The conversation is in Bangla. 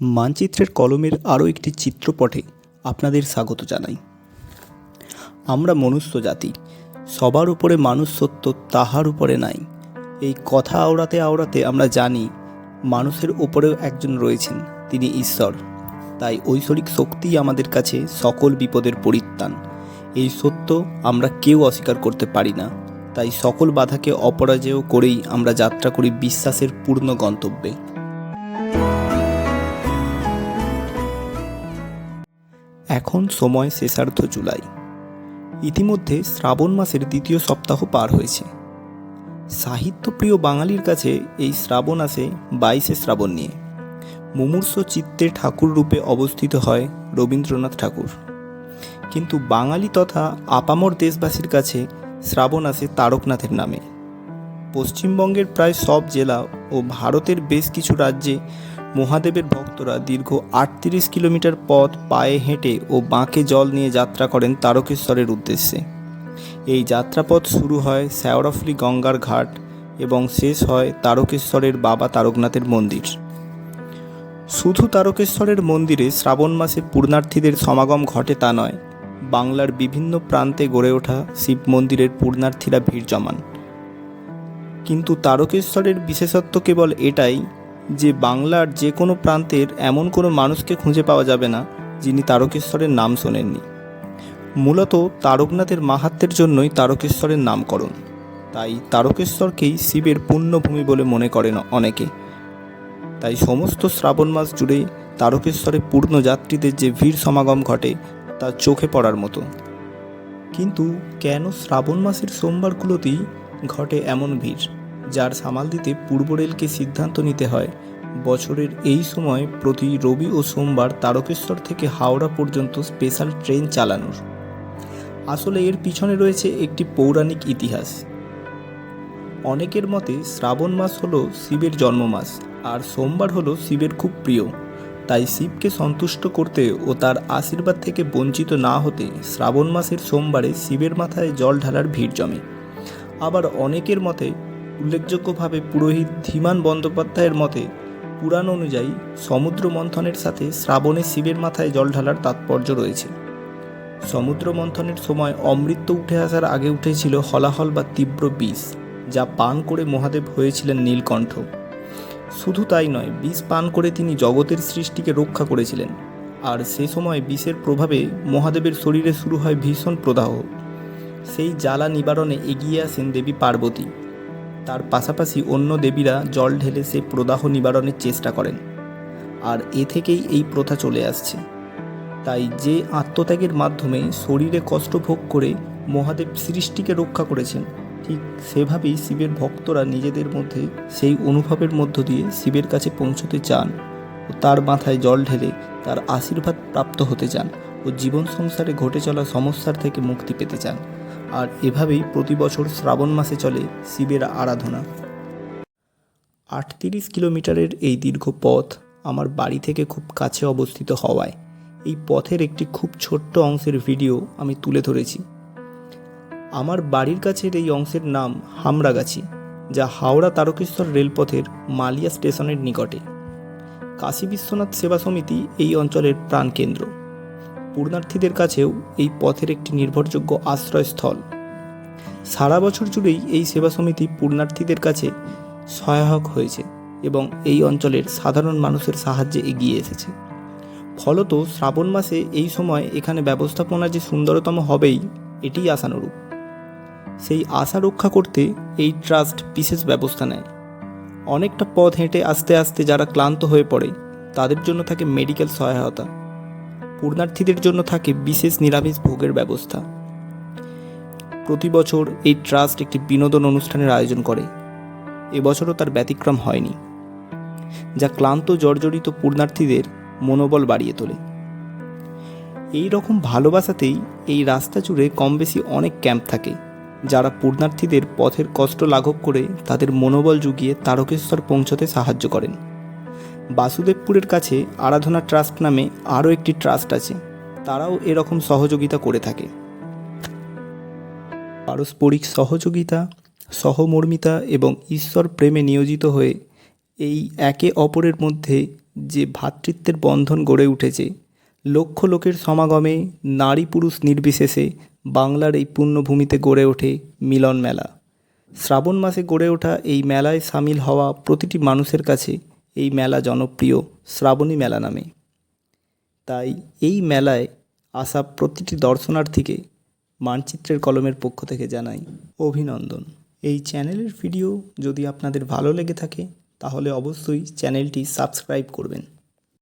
মানচিত্রের কলমের আরও একটি চিত্রপটে আপনাদের স্বাগত জানাই। আমরা মনুষ্য জাতি, সবার উপরে মানুষ সত্য তাহার উপরে নাই। এই কথা আওড়াতে আওড়াতে আমরা জানি মানুষের ওপরেও একজন রয়েছেন, তিনি ঈশ্বর। তাই ঐশ্বরিক শক্তিই আমাদের কাছে সকল বিপদের পরিত্রাণ। এই সত্য আমরা কেউ অস্বীকার করতে পারি না। তাই সকল বাধাকে অপরাজেয় করেই আমরা যাত্রা করি বিশ্বাসের পূর্ণ গন্তব্যে। এখন সময় শেষার্ধ জুলাই। ইতিমধ্যে শ্রাবণ মাসের দ্বিতীয় সপ্তাহ পার হয়েছে। সাহিত্যপ্রিয় বাঙালির কাছে এই শ্রাবণ আসে বাইশে শ্রাবণ নিয়ে। মুমূর্ষ চিত্তে ঠাকুর রূপে অবস্থিত হয় রবীন্দ্রনাথ ঠাকুর। কিন্তু বাঙালি তথা আপামর দেশবাসীর কাছে শ্রাবণ আসে তারকনাথের নামে। পশ্চিমবঙ্গের প্রায় সব জেলা ও ভারতের বেশ কিছু রাজ্যে মহাদেবের ভক্তরা দীর্ঘ আটত্রিশ কিলোমিটার পথ পায়ে হেঁটে ও বাঁকে জল নিয়ে যাত্রা করেন তারকেশ্বরের উদ্দেশ্যে। এই যাত্রাপথ শুরু হয় শ্যাওড়াফুলি গঙ্গার ঘাট এবং শেষ হয় তারকেশ্বরের বাবা তারকনাথের মন্দির। শুধু তারকেশ্বরের মন্দিরে শ্রাবণ মাসে পূর্ণার্থীদের সমাগম ঘটে তা নয়, বাংলার বিভিন্ন প্রান্তে গড়ে ওঠা শিব মন্দিরের পূর্ণার্থীরা ভিড় জমান। কিন্তু তারকেশ্বরের বিশেষত্ব কেবল এটাই যে বাংলার যে কোনো প্রান্তের এমন কোনো মানুষকে খুঁজে পাওয়া যাবে না, যিনি তারকেশ্বরের নাম শোনেননি। মূলত তারকনাথের মাহাত্মের জন্যই তারকেশ্বরের নামকরণ। তাই তারকেশ্বরকেই শিবের পুণ্যভূমি বলে মনে করেন অনেকে। তাই সমস্ত শ্রাবণ মাস জুড়ে তারকেশ্বরে পূর্ণ যাত্রীদের যে ভিড় সমাগম ঘটে, তা চোখে পড়ার মতো। কিন্তু কেন শ্রাবণ মাসের সোমবারগুলোতেই ঘটে এমন ভিড়? যার সামাল দিতে পূর্ব রেলকে সিদ্ধান্ত নিতে হয়। বছরের এই সময় প্রতি রবি ও সোমবার তারকেশ্বর থেকে হাওড়া পর্যন্ত স্পেশাল ট্রেন চালানোর। আসলে এর পিছনে রয়েছে একটি পৌরাণিক ইতিহাস। অনেকের মতে শ্রাবণ মাস হলো শিবের জন্ম মাস আর সোমবার হলো শিবের খুব প্রিয়। তাই শিবকে সন্তুষ্ট করতে ও তার আশীর্বাদ থেকে বঞ্চিত না হতে শ্রাবণ মাসের সোমবারে শিবের মাথায় জল ঢালার ভিড় জমে। আবার অনেকের মতে উল্লেখযোগ্যভাবে পুরোহিত ধীমান বন্দ্যোপাধ্যায়ের মতে, পুরাণ অনুযায়ী সমুদ্র মন্থনের সাথে শ্রাবণে শিবের মাথায় জল ঢালার তাৎপর্য রয়েছে। সমুদ্র মন্থনের সময় অমৃত উঠে আসার আগে উঠেছিল হলাহল বা তীব্র বিষ, যা পান করে মহাদেব হয়েছিলেন নীলকণ্ঠ। শুধু তাই নয়, বিষ পান করে তিনি জগতের সৃষ্টিকে রক্ষা করেছিলেন। আর সে সময় বিষের প্রভাবে মহাদেবের শরীরে শুরু হয় ভীষণ প্রদাহ। সেই জ্বালা নিবারণে এগিয়ে আসেন দেবী পার্বতী। তার পাশাপাশি অন্য দেবীরা জল ঢেলে সে প্রদাহ নিবারণের চেষ্টা করেন। আর এ থেকেই এই প্রথা চলে আসছে। তাই যে আত্মত্যাগের মাধ্যমে শরীরে কষ্ট ভোগ করে মহাদেব সৃষ্টিকে রক্ষা করেছেন, ঠিক সেভাবেই শিবের ভক্তরা নিজেদের মধ্যে সেই অনুভবের মধ্য দিয়ে শিবের কাছে পৌঁছতে চান ও তার মাথায় জল ঢেলে তার আশীর্বাদ প্রাপ্ত হতে চান ও জীবন সংসারে ঘটে চলা সমস্যার থেকে মুক্তি পেতে চান। আর এভাবেই প্রতি বছর শ্রাবণ মাসে চলে শিবের আরাধনা। আটত্রিশ কিলোমিটারের এই দীর্ঘ পথ আমার বাড়ি থেকে খুব কাছে অবস্থিত হওয়ায় এই পথের একটি খুব ছোট্ট অংশের ভিডিও আমি তুলে ধরেছি। আমার বাড়ির কাছের এই অংশের নাম হামরাগাছি, যা হাওড়া তারকেশ্বর রেলপথের মালিয়া স্টেশনের নিকটে। কাশী বিশ্বনাথ সেবা সমিতি এই অঞ্চলের প্রাণকেন্দ্র। পূর্ণার্থীদের কাছেও এই পথের একটি নির্ভরযোগ্য আশ্রয়স্থল। সারা বছর জুড়েই এই সেবা সমিতি পূর্ণার্থীদের কাছে সহায়ক হয়েছে এবং এই অঞ্চলের সাধারণ মানুষের সাহায্যে এগিয়ে এসেছে। ফলত শ্রাবণ মাসে এই সময় এখানে ব্যবস্থাপনা যে সুন্দরতম হবেই এটিই আশানুরূপ। সেই আশা রক্ষা করতে এই ট্রাস্ট বিশেষ ব্যবস্থা নেয়। অনেকটা পথ হেঁটে আস্তে আস্তে যারা ক্লান্ত হয়ে পড়ে, তাদের জন্য থাকে মেডিকেল সহায়তা। পূর্ণার্থীদের জন্য থাকে বিশেষ নিরামিষ ভোগের ব্যবস্থা। প্রতি বছর এই ট্রাস্ট একটি বিনোদন অনুষ্ঠানের আয়োজন করে। এবছরও তার ব্যতিক্রম হয়নি, যা ক্লান্ত, জর্জরিত পূর্ণার্থীদের মনোবল বাড়িয়ে তোলে। এই রকম ভালোবাসাতেই এই রাস্তা জুড়ে কম বেশি অনেক ক্যাম্প থাকে, যারা পূর্ণার্থীদের পথের কষ্ট লাঘব করে তাদের মনোবল জুগিয়ে তারকেশ্বর পৌঁছতে সাহায্য করেন। বাসুদেবপুরের কাছে আরাধনা ট্রাস্ট নামে আরও একটি ট্রাস্ট আছে। তারাও এরকম সহযোগিতা করে থাকে। পারস্পরিক সহযোগিতা, সহমর্মিতা এবং ঈশ্বর প্রেমে নিয়োজিত হয়ে এই একে অপরের মধ্যে যে ভ্রাতৃত্বের বন্ধন গড়ে উঠেছে, লক্ষ লোকের সমাগমে নারী পুরুষ নির্বিশেষে বাংলার এই পুণ্যভূমিতে গড়ে ওঠে মিলন মেলা। শ্রাবণ মাসে গড়ে ওঠা এই মেলায় সামিল হওয়া প্রতিটি মানুষের কাছে এই মেলা জনপ্রিয় শ্রাবণী মেলা নামে। তাই এই মেলায় আসা প্রতিটি দর্শনার্থীকে মানচিত্রের কলমের পক্ষ থেকে জানাই অভিনন্দন। এই চ্যানেলের ভিডিও যদি আপনাদের ভালো লেগে থাকে, তাহলে অবশ্যই চ্যানেলটি সাবস্ক্রাইব করবেন।